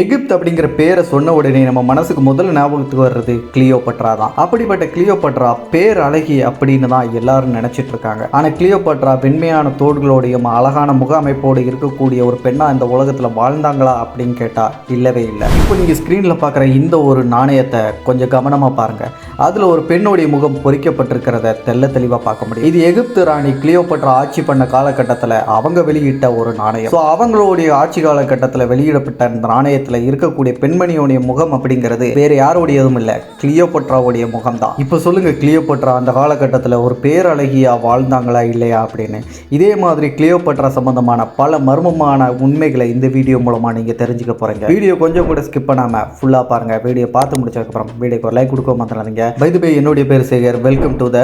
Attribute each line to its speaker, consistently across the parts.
Speaker 1: Egypt அப்படிங்கிற பேரை சொன்ன உடனே நம்ம மனசுக்கு முதல்ல ஞாபகத்துக்கு வர்றது கிளியோபட்ரா தான். அப்படிப்பட்ட கிளியோபட்ரா பேர் அழகி அப்படின்னு தான் எல்லாரும் நினைச்சிட்டு இருக்காங்க. ஆனா கிளியோபட்ரா வெண்மையான தோடுகளோடையும் அழகான முக அமைப்போடு இருக்கக்கூடிய ஒரு பெண்ணா இந்த உலகத்தில் வாழ்ந்தாங்களா அப்படின்னு கேட்டா இல்லவே இல்லை. இப்போ நீங்க ஸ்கிரீன்ல பார்க்குற இந்த ஒரு நாணயத்தை கொஞ்சம் கவனமா பாருங்க. அதுல ஒரு பெண்ணுடைய முகம் பொறிக்கப்பட்டிருக்கிறத தெள்ள தெளிவாக பார்க்க முடியும். இது எகிப்து ராணி கிளியோபட்ரா ஆட்சி பண்ண காலகட்டத்தில் அவங்க வெளியிட்ட ஒரு நாணயம். ஸோ அவங்களுடைய ஆட்சி காலகட்டத்தில் வெளியிடப்பட்ட இந்த நாணயத்தில் இருக்கக்கூடிய பெண்மணியோடைய முகம் அப்படிங்கிறது வேறு யாருடையதும் இல்லை கிளியோபட்ராவுடைய முகம் தான் இப்போ சொல்லுங்க கிளியோபட்ரா அந்த காலகட்டத்தில் ஒரு பேரழகியாக வாழ்ந்தாங்களா இல்லையா அப்படின்னு. இதே மாதிரி கிளியோபட்ரா சம்பந்தமான பல மர்மமான உண்மைகளை இந்த வீடியோ மூலமாக நீங்கள் தெரிஞ்சுக்க போறீங்க. வீடியோ கொஞ்சம் கூட ஸ்கிப் பண்ணாமல் ஃபுல்லாக பாருங்க. வீடியோ பார்த்து முடிச்சதுக்கப்புறம் வீடியோக்கு ஒரு லைக் கொடுக்க மாட்டாங்க பை பை என்னுடைய பேர் சேகர். வெல்கம் டு த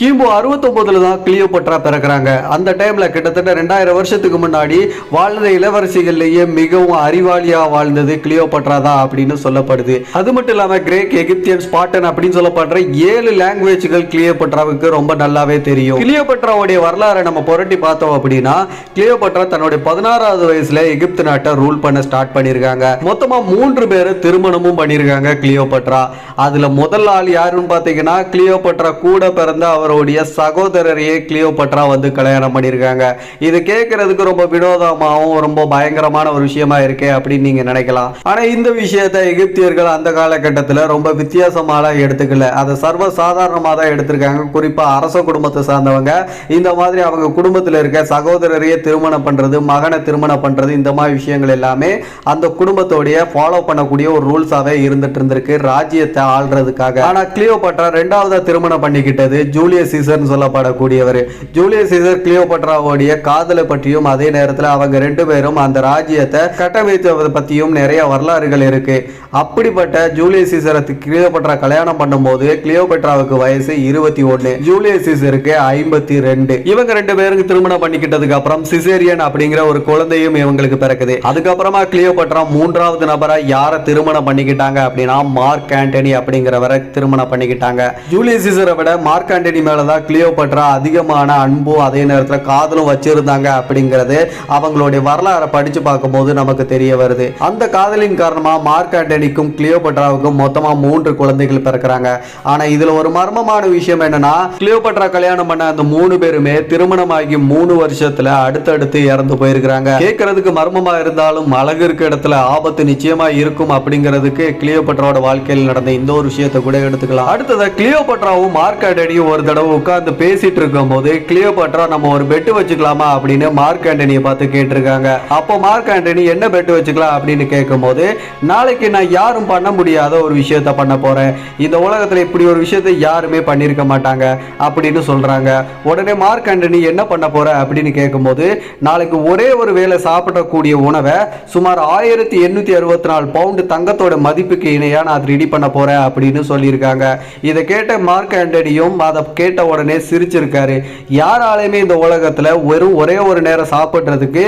Speaker 1: கிமு அறுபத்தொன்பதுல தான் கிளியோபட்ரா பிறக்கிறாங்க. அந்த டைம்ல கிட்டத்தட்ட ரெண்டாயிரம் வருஷத்துக்கு முன்னாடி வாழ்ந்த இளவரசிகள்லயே மிகவும் அறிவாளியா வாழ்ந்தது கிளியோபட்ரா தான் அப்படின்னு சொல்லப்படுது. அது மட்டும் இல்லாம கிரேக் எகிப்தியன் ஸ்பாட்டன் அப்படின்னு சொல்லப்படுற ஏழு லாங்குவேஜ்கள் கிளியோபட்ராவுக்கு ரொம்ப நல்லாவே தெரியும். கிளியோபட்ராவுடைய வரலாறை நம்ம புரட்டி பார்த்தோம் அப்படின்னா கிளியோபட்ரா தன்னுடைய பதினாறாவது வயசுல எகிப்து நாட்டை ரூல் பண்ண ஸ்டார்ட் பண்ணிருக்காங்க. மொத்தமா மூன்று பேரை திருமணமும் பண்ணிருக்காங்க கிளியோபட்ரா அதுல முதல் ஆள் யாருன்னு பாத்தீங்கன்னா கிளியோபட்ரா கூட பிறந்த அவர் அவருடைய சகோதரரையே கிளியோபட்ரா வந்து கல்யாணம் பண்ணியிருக்காங்க. இது கேட்கறதுக்கு ரொம்ப வினோதமாகவும் ரொம்ப பயங்கரமான ஒரு விஷயமா இருக்கே அப்படின்னு நீங்க நினைக்கலாம். ஆனா இந்த விஷயத்தை எகிப்தியர்கள் அந்த காலகட்டத்தில் ரொம்ப வித்தியாசமாக எடுத்துக்கல. அதை சர்வ சாதாரணமாக தான் எடுத்திருக்காங்க. குறிப்பா அரச குடும்பத்தை சார்ந்தவங்க. இந்த மாதிரி அவங்க குடும்பத்தில் இருக்க சகோதரரையே திருமணம் பண்றது மகனை திருமணம் பண்றது இந்த மாதிரி விஷயங்கள் எல்லாமே அந்த குடும்பத்தோடைய ஃபாலோ பண்ணக்கூடிய ஒரு ரூல்ஸாவே இருந்துட்டு இருந்திருக்கு. ராஜ்யத்தை ஆள்றதுக்காக. ஆனா கிளியோபட்ரா ரெண்டாவது திருமணம் பண்ணிக்கிட்டது ஜூலியஸ் சீசர்னு சொல்லப்படக்கூடியவர். ஜூலியஸ் சீசர் கிளியோபட்ராவோடைய காதலை பற்றியும் அதே நேரத்தில் அவங்க ரெண்டு பேரும் அந்த ராஜ்யத்தை கட்டமைத்ததை பற்றியும் நிறைய வரலாறுகள் இருக்கு. அப்படிப்பட்ட ஜூலியஸ் சீசரை கிளியோபட்ரா கல்யாணம் பண்ணும்போது கிளியோபட்ராவுக்கு வயசு இருபத்தி ஒன்று ஜூலியஸ் சீசருக்கு ஐம்பத்தி ரெண்டு. இவங்க ரெண்டு பேருக்கு திருமணம் பண்ணிக்கிட்டதுக்கு அப்புறம் சிசேரியன் அப்படிங்கிற ஒரு குழந்தையும் இவங்களுக்கு பிறக்குது. அதுக்கப்புறமா கிளியோபட்ரா மூன்றாவது நபரா யாரை திருமணம் பண்ணிக்கிட்டாங்க அப்படின்னா மார்க் ஆண்டனி அப்படிங்கிறவரை திருமணம் பண்ணிக்கிட்டாங்க. ஜூலியஸ் சீசரை விட மார்க் ஆண்டனி மேலதான் கிளியோபட்ரா அதிகமான அன்பும் அதே நேரத்தில் காதலும் வச்சிருந்தாங்க அப்படிங்கிறது அவங்களுடைய வரலாறை படிச்சு பார்க்கும்போது நமக்கு தெரிய வருது. அந்த காதலின் காரணமா மார்க் ஆண்டனிக்கும் கிளியோபட்ராவுக்கும் மொத்தமா மூன்று குழந்தைகள் பிறக்கிறாங்க. ஆனால் இதில் ஒரு மர்மமான விஷயம் என்னன்னா கிளியோபட்ரா கல்யாணம் பண்ண அந்த மூணு பேருமே திருமணமாகி மூணு வருஷத்துல அடுத்தடுத்து இறந்து போயிருக்கிறாங்க. கேட்கறதுக்கு மர்மமா இருந்தாலும் அழகு இருக்க இடத்துல ஆபத்து நிச்சயமா இருக்கும் அப்படிங்கிறதுக்கு கிளியோபட்ராவோட வாழ்க்கையில் நடந்த இந்த ஒரு விஷயத்தை கூட எடுத்துக்கலாம். அடுத்தது கிளியோபட்ராவும் மார்க் ஆண்டனியும் ஒரு தடவை உட்காந்து பேசிட்டு இருக்கும்போது கிளியோபாட்ரா நம்ம ஒரு பெட்டு வச்சுக்கலாமா? அப்படின்னு மார்க் ஆண்டனியை பார்த்து கேட்டிருக்காங்க. அப்போ மார்க் ஆண்டனி என்ன பெட்டு வச்சுக்கலாம்? அப்படின்னு கேட்கும்போது நாளைக்கு நான் யாரும் பண்ண முடியாத ஒரு விஷயத்த பண்ண போறேன். இந்த உலகத்தில் இப்படி ஒரு விஷயத்தை யாருமே பண்ணியிருக்க மாட்டாங்க அப்படின்னு சொல்றாங்க. உடனே மார்க் ஆண்டனி என்ன பண்ண போற? அப்படின்னு கேட்கும்போது நாளைக்கு ஒரே ஒரு வேளை சாப்பிடக்கூடிய உணவை சுமார் ஆயிரத்தி எண்ணூத்தி அறுபத்தி நாலு பவுண்டு தங்கத்தோட மதிப்புக்கு இணையா நான் ரெடி பண்ண போறேன் அப்படின்னு சொல்லியிருக்காங்க. இதை கேட்ட மார்க் ஆண்டனியும் அதை கேட்ட உடனே சிரிச்சிருக்காரு. யாராலையுமே இந்த உலகத்தில் வெறும் ஒரே ஒரு நேரம் சாப்பிட்றதுக்கு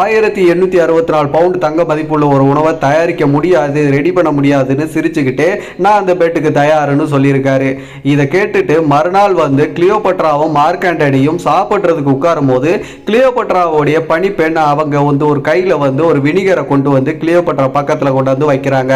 Speaker 1: ஆயிரத்தி எண்ணூத்தி அறுபத்தி நாலு பவுண்டு தங்க மதிப்புள்ள ஒரு உணவை தயாரிக்க முடியாது ரெடி பண்ண முடியாதுன்னு சிரிச்சுக்கிட்டே நான் அந்த பெட்டுக்கு தயாருன்னு சொல்லியிருக்காரு. இதை கேட்டுட்டு மறுநாள் வந்து கிளியோபட்ராவும் மார்க் ஆண்டனியும் சாப்பிட்றதுக்கு உட்காரும் போது கிளியோபட்ராவுடைய பணிப்பெண் அவங்க வந்து ஒரு கையில் வந்து ஒரு வினிகரை கொண்டு வந்து கிளியோபட்ரா பக்கத்தில் கொண்டு வந்து வைக்கிறாங்க.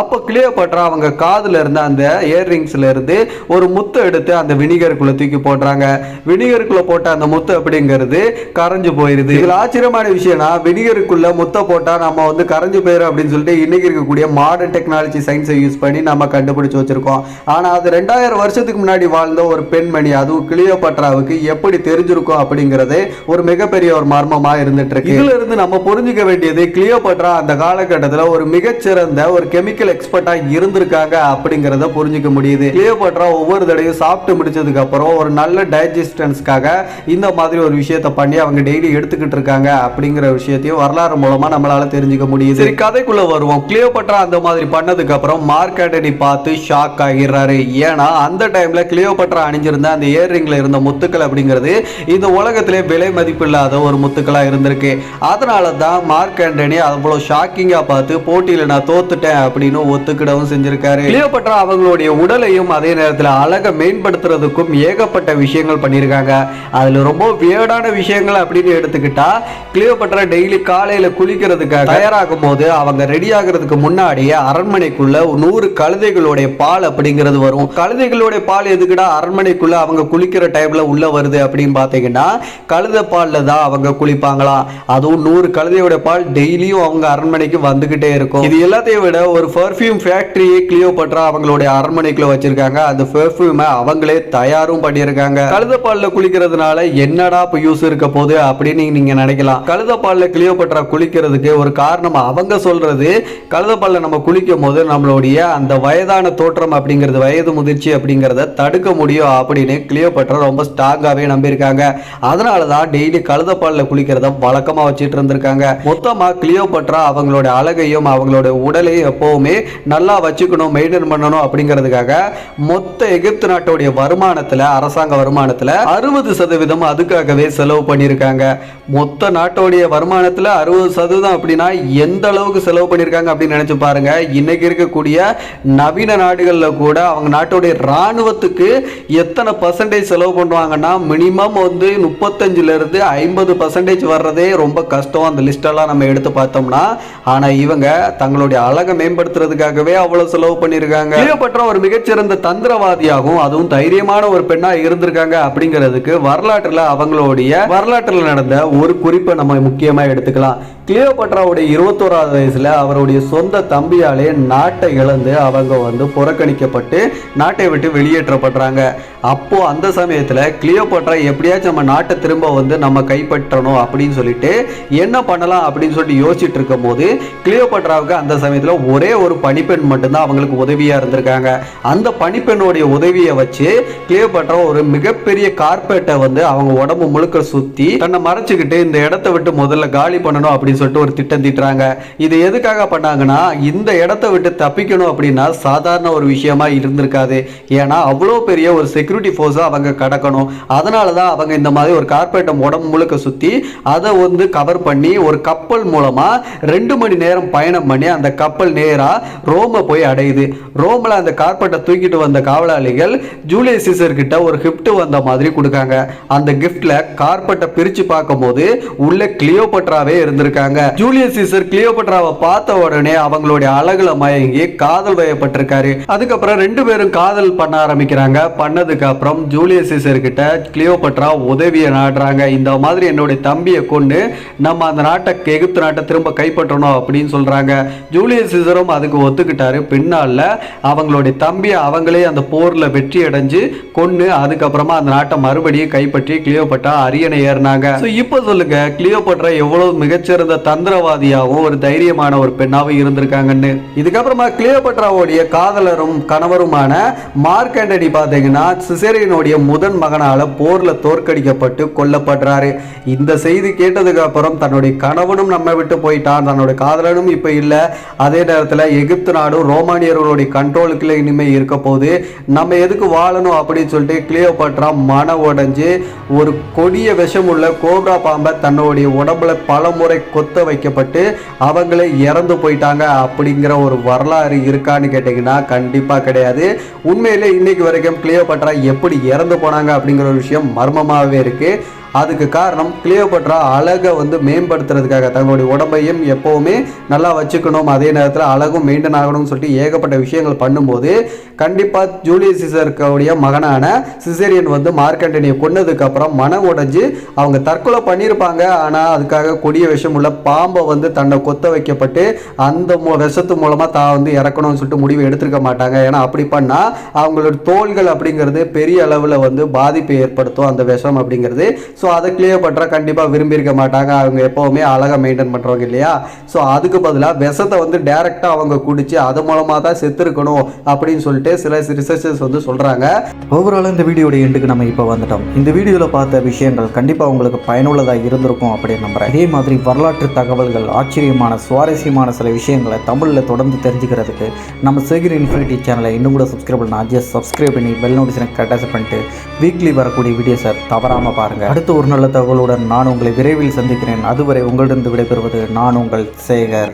Speaker 1: அப்போ கிளியோபட்ரா அவங்க காதுல இருந்த அந்த இயர்ரிங்ஸ்ல இருந்து ஒரு முத்தை எடுத்து அந்த வினிகருக்குள்ள தூக்கி போடுறாங்க. வினிகருக்குள்ள போட்ட அந்த முத்து அப்படிங்கிறது கரைஞ்சு போயிருது. இதுல ஆச்சரியமான விஷயம்னா வினிகருக்குள்ள முத்தை போட்டா நம்ம வந்து கரைஞ்சு போயிடும் அப்படின்னு சொல்லிட்டு இன்னைக்கு இருக்கக்கூடிய மாடர்ன் டெக்னாலஜி சயின்ஸை யூஸ் பண்ணி நம்ம கண்டுபிடிச்சு வச்சிருக்கோம். ஆனா அது ரெண்டாயிரம் வருஷத்துக்கு முன்னாடி வாழ்ந்த ஒரு பெண்மணி அதுவும் கிளியோபட்ராவுக்கு எப்படி தெரிஞ்சிருக்கும் அப்படிங்கிறது ஒரு மிகப்பெரிய ஒரு மர்மமா இருந்துட்டு இருக்கு இதுல இருந்து நம்ம புரிஞ்சுக்க வேண்டியது கிளியோபட்ரா அந்த காலகட்டத்தில் ஒரு மிகச்சிறந்த ஒரு கெமிக்கல் எக்ஸ்பர்ட்டா இருந்திருக்காங்க அப்படிங்கிறத புரிஞ்சுக்க முடியுது. கிளியோபட்ரா ஒவ்வொரு தடையும் சாப்பிட்டு முடிச்சதுக்கு அப்புறம் ஒரு நல்ல டைஜஸ்டன்ஸ்க்காக இந்த மாதிரி ஒரு விஷயத்த பண்ணி அவங்க டெய்லி எடுத்துக்கிட்டு இருக்காங்க அப்படிங்கிற விஷயத்தையும் வரலாறு மூலமா நம்மளால தெரிஞ்சுக்க முடியுது. சரி கதைக்குள்ள வருவோம். கிளியோபட்ரா அந்த மாதிரி பண்ணதுக்கு அப்புறம் மார்க் ஆண்டனி பார்த்து ஷாக் ஆகிறாரு ஏன்னா அந்த டைம்ல கிளியோபட்ரா அணிஞ்சிருந்த அந்த இயர்ரிங்ல இருந்த முத்துக்கள் அப்படிங்கிறது இந்த உலகத்திலே விலை மதிப்பு இல்லாத ஒரு முத்துக்களா இருந்திருக்கு. அதனால தான் மார்க் ஆண்டனி அவ்வளவு ஷாக்கிங்கா பார்த்து போட்டியில நான் தோத்துட்டேன் அப்படின்னு ஒத்துக்கிடவும் செஞ்சிருக்காரு. கிளியோபட்ரா அவங்களுடைய உடலையும் அதே நேரத்தில் அழகை மேம்படுத்துறதுக்கும் ஏகப்பட்ட விஷயங்கள் பண்ணியிருக்காங்க அதில் ரொம்ப வியர்டான விஷயங்கள் அப்படின்னு எடுத்துக்கிட்டா கிளியோபட்ரா டெய்லி காலையில் குளிக்கிறதுக்காக தயாராகும் போது அவங்க ரெடி ஆகிறதுக்கு முன்னாடியே அரண்மனைக்குள்ள நூறு கழுதைகளுடைய பால் அப்படிங்கிறது வரும். கழுதைகளுடைய பால் எதுக்குடா அரண்மனைக்குள்ள அவங்க குளிக்கிற டைம்ல உள்ள வருது அப்படின்னு பார்த்தீங்கன்னா கழுதை பாலில் தான் அவங்க குளிப்பாங்களாம். அதுவும் நூறு கழுதையோட பால் டெய்லியும் அவங்க அரண்மனைக்கு வந்துகிட்டே இருக்கும். இது எல்லாத்தையும் விட ஒரு பர்ஃப்யூம் ஃபேக்டரியை கிளியோபட்ரா அவங்களுடைய அரண்மனைக்குள்ள வச்சிருக்காங்க. அந்த பெர்ஃப்யூமை அவங்களே தயார் எல்லாரும் பண்ணியிருக்காங்க. கழுத பால்ல குளிக்கிறதுனால என்னடா இப்போ யூஸ் இருக்க போகுது அப்படின்னு நீங்க நினைக்கலாம். கழுத பால்ல கிளியோபட்ரா குளிக்கிறதுக்கு ஒரு காரணம் அவங்க சொல்றது கழுத பால்ல நம்ம குளிக்கும் போது நம்மளுடைய அந்த வயதான தோற்றம் அப்படிங்கிறது வயது முதிர்ச்சி அப்படிங்கிறத தடுக்க முடியும் அப்படின்னு கிளியோபட்ரா ரொம்ப ஸ்ட்ராங்காவே நம்பியிருக்காங்க. அதனால தான் டெய்லி கழுத பால்ல குளிக்கிறத வழக்கமாக வச்சுட்டு இருந்திருக்காங்க. மொத்தமாக கிளியோபட்ரா அவங்களோட அழகையும் அவங்களோட உடலையும் எப்பவுமே நல்லா வச்சுக்கணும் மெயின்டைன் பண்ணணும் அப்படிங்கிறதுக்காக மொத்த எகிப்து நாட்டுடைய வருமானத்துல அரசாங்க வருமானத்துல அறுபது சதவீதம் அதுக்காகவே செலவு பண்ணியிருக்காங்க. மொத்த நாட்டோடைய வருமானத்துல அறுபது சதவீதம் அப்படின்னா எந்த அளவுக்கு செலவு பண்ணியிருக்காங்க அப்படின்னு நினைச்சு பாருங்க. இன்னைக்கு இருக்கக்கூடிய நவீன நாடுகளில் கூட அவங்க நாட்டுடைய ராணுவத்துக்கு எத்தனை பர்சன்டேஜ் செலவு பண்ணுவாங்கன்னா மினிமம் வந்து முப்பத்தஞ்சுல இருந்து ஐம்பது பர்சன்டேஜ் வர்றதே ரொம்ப கஷ்டம். அந்த லிஸ்டெல்லாம் நம்ம எடுத்து பார்த்தோம்னா ஆனா இவங்க தங்களுடைய அழகை மேம்படுத்துறதுக்காகவே அவ்வளவு செலவு பண்ணியிருக்காங்க. கிளியோபட்ரா ஒரு மிகச்சிறந்த தந்திரவாதியாகவும் அதுவும் தைரியமான ஒரு பெண்ணா இருந்திருக்காங்க அப்படிங்கிறதுக்கு வரலாற்றுல அவங்களுடைய வரலாற்றுல நடந்த ஒரு குறிப்பை நம்ம முக்கியமா எடுத்துக்கலாம். கிளியோபட்ராவுடைய இருபத்தோராவது வயசில் அவருடைய சொந்த தம்பியாலே நாட்டை இழந்து அவங்க வந்து புறக்கணிக்கப்பட்டு நாட்டை விட்டு வெளியேற்றப்படுறாங்க. அப்போது அந்த சமயத்தில் கிளியோபட்ரா எப்படியாச்சும் நம்ம நாட்டை திரும்ப வந்து நம்ம கைப்பற்றணும் அப்படின்னு சொல்லிட்டு என்ன பண்ணலாம் அப்படின்னு சொல்லிட்டு யோசிச்சுட்டு இருக்கும் போது கிளியோபட்ராவுக்கு அந்த சமயத்தில் ஒரே ஒரு பணிப்பெண் மட்டும்தான் அவங்களுக்கு உதவியாக இருந்திருக்காங்க. அந்த பணிப்பெண்ணுடைய உதவியை வச்சு கிளியோபட்ரா ஒரு மிகப்பெரிய கார்பெட்டை வந்து அவங்க உடம்பு முழுக்க சுற்றி தன்னை மறைச்சிக்கிட்டு இந்த இடத்த விட்டு முதல்ல காலி பண்ணணும் அப்படின்னு சொல்லிட்டு ஒரு திட்டம் தீட்டுறாங்க. இது எதுக்காக பண்ணாங்கன்னா இந்த இடத்த விட்டு தப்பிக்கணும் அப்படின்னா சாதாரண ஒரு விஷயமா இருந்திருக்காது. ஏன்னா அவ்வளோ பெரிய ஒரு செக்யூரிட்டி ஃபோர்ஸை அவங்க கடக்கணும். அதனால தான் அவங்க இந்த மாதிரி ஒரு கார்பெட்டை உடம்பு முழுக்க சுற்றி அதை வந்து கவர் பண்ணி ஒரு கப்பல் மூலமாக ரெண்டு மணி நேரம் பயணம் பண்ணி அந்த கப்பல் நேராக ரோமை போய் அடையுது. ரோமில் அந்த கார்பெட்டை தூக்கிட்டு வந்த காவலாளிகள் ஜூலியஸ் சீசர் கிட்ட ஒரு கிஃப்ட் வந்த மாதிரி கொடுக்காங்க. அந்த கிஃப்ட்ல கார்பெட்டை பிரிச்சு பார்க்கும்போது உள்ள கிளியோபட்ராவே இருந்திருக்காங்க. ஜூலியஸ் சீசர் கிளியோபட்ராவை பார்த்த உடனே அவங்களுடைய அழகுல மயங்கி காதல் வயப்பட்டிருக்காரு. அதுக்கப்புறம் ரெண்டு பேரும் காதல் பண்ண ஆரம்பிக்கிறாங்க. பண்ணதுக்கு அப்புறம் ஜூலியஸ் சீசர் கிட்ட கிளியோபட்ரா உதவியை நாடுறாங்க. இந்த மாதிரி என்னுடைய தம்பியை கொண்டு நம்ம அந்த நாட்டை எகிப்து நாட்டை திரும்ப கைப்பற்றணும் அப்படின்னு சொல்றாங்க. ஜூலியஸ் சீசரும் அதுக்கு ஒத்துக்கிட்டாரு. பின்னால அவங்களுடைய தம்பியை அவங்களே அந்த போர்ல வெற்றி அடைஞ்சு கொண்டு அதுக்கப்புறமா அந்த நாட்டை மறுபடியும் கைப்பற்றி கிளியோபட்ரா அரியணை ஏறினாங்க. இப்போ சொல்லுங்க கிளியோபட்ரா எவ்வளவு மிகச்சிறந்த தந்திரவாதியாகவும் ஒரு தைரியமான ஒரு பெண்ணாகவும் இருந்திருக்காங்கன்னு. இதுக்கப்புறமா கிளியோபட்ராவுடைய காதலரும் கணவருமான மார்க் ஆண்டனி பார்த்தீங்கன்னா சிசேரியனுடைய முதன் மகனால போர்ல தோற்கடிக்கப்பட்டு கொல்லப்படுறாரு. இந்த செய்தி கேட்டதுக்கு அப்புறம் தன்னுடைய கணவனும் நம்ம விட்டு போயிட்டான். தன்னுடைய காதலனும் இப்போ இல்லை. அதே நேரத்தில் எகிப்து நாடும் ரோமானியர்களுடைய கண்ட்ரோலுக்குள்ள இனிமேல் இருக்க போது நம்ம எதுக்கு வாழணும் அப்படின்னு சொல்லிட்டு கிளியோபட்ரா மன உடைஞ்சு ஒரு கொடிய விஷமுள்ள கோப்ரா பாம்பை தன்னுடைய உடம்புல பல முறை கொத்த வைக்கப்பட்டு அவங்களே இறந்து போயிட்டாங்க அப்படிங்கிற ஒரு வரலாறு இருக்கான்னு கேட்டிங்கன்னா கண்டிப்பாக கிடையாது. உண்மையிலே இன்னைக்கு வரைக்கும் கிளியோபட்ரா எப்படி இறந்து போனாங்க அப்படிங்கிற ஒரு விஷயம் மர்மமாகவே இருக்குது அதுக்கு காரணம் கிளியோபட்ரா அழகை வந்து மேம்படுத்துறதுக்காக தங்களுடைய உடம்பையும் எப்போவுமே நல்லா வச்சுக்கணும் அதே நேரத்தில் அழகும் மெயின்டைன் ஆகணும்னு சொல்லிட்டு ஏகப்பட்ட விஷயங்கள் பண்ணும்போது கண்டிப்பாக ஜூலியஸ் சிசருடைய மகனான சிசேரியன் வந்து மார்க்கண்டனியை கொன்னதுக்கப்புறம் மனம் உடைஞ்சு அவங்க தற்கொலை பண்ணியிருப்பாங்க. ஆனால் அதுக்காக கொடிய விஷம் உள்ள பாம்பை வந்து தன்னை கொத்த வைக்கப்பட்டு அந்த மு விஷத்து மூலமாக தான் வந்து இறக்கணும்னு சொல்லிட்டு முடிவு எடுத்திருக்க மாட்டாங்க. ஏன்னா அப்படி பண்ணால் அவங்களோட தோள்கள் அப்படிங்கிறது பெரிய அளவில் வந்து பாதிப்பை ஏற்படுத்தும் அந்த விஷம் அப்படிங்கிறது. ஸோ அதை கிளியர் பண்ணுறா கண்டிப்பாக விரும்பியிருக்க மாட்டாங்க. அவங்க எப்போவுமே அழகாக மெயின்டைன் பண்ணுறவங்க இல்லையா? ஸோ அதுக்கு பதிலாக விஷத்தை வந்து டைரெக்டாக அவங்க குடிச்சு அது மூலமாக தான் செத்துருக்கணும் அப்படின்னு சொல்லிட்டு சில ரிசர்ச்சர்ஸ் வந்து சொல்கிறாங்க
Speaker 2: ஓவரால் இந்த வீடியோட எண்டுக்கு நம்ம இப்போ வந்துட்டோம். இந்த வீடியோவில் பார்த்த விஷயங்கள் கண்டிப்பாக உங்களுக்கு பயனுள்ளதாக இருந்திருக்கும் அப்படின்னு நம்புகிறேன் அதே மாதிரி வரலாற்று தகவல்கள் ஆச்சரியமான சுவாரஸ்யமான சில விஷயங்களை தமிழில் தொடர்ந்து தெரிஞ்சுக்கிறதுக்கு நம்ம சேகர் இன்ஃபினிட்டி சேனலை இன்னும் கூட சப்ஸ்கிரைப் பண்ண ஜஸ்ட் சப்ஸ்கிரைப் பண்ணி பெல் நோட்டிஃபிகேஷனை கட்டாச பண்ணிட்டு வீக்லி வரக்கூடிய வீடியோஸை தவறாமல் பாருங்கள் அடுத்த ஒரு நல்ல தகவலுடன் நான் உங்களை விரைவில் சந்திக்கிறேன். அதுவரை உங்களிடம் விடைபெறுவது நான் உங்கள் சேகர்.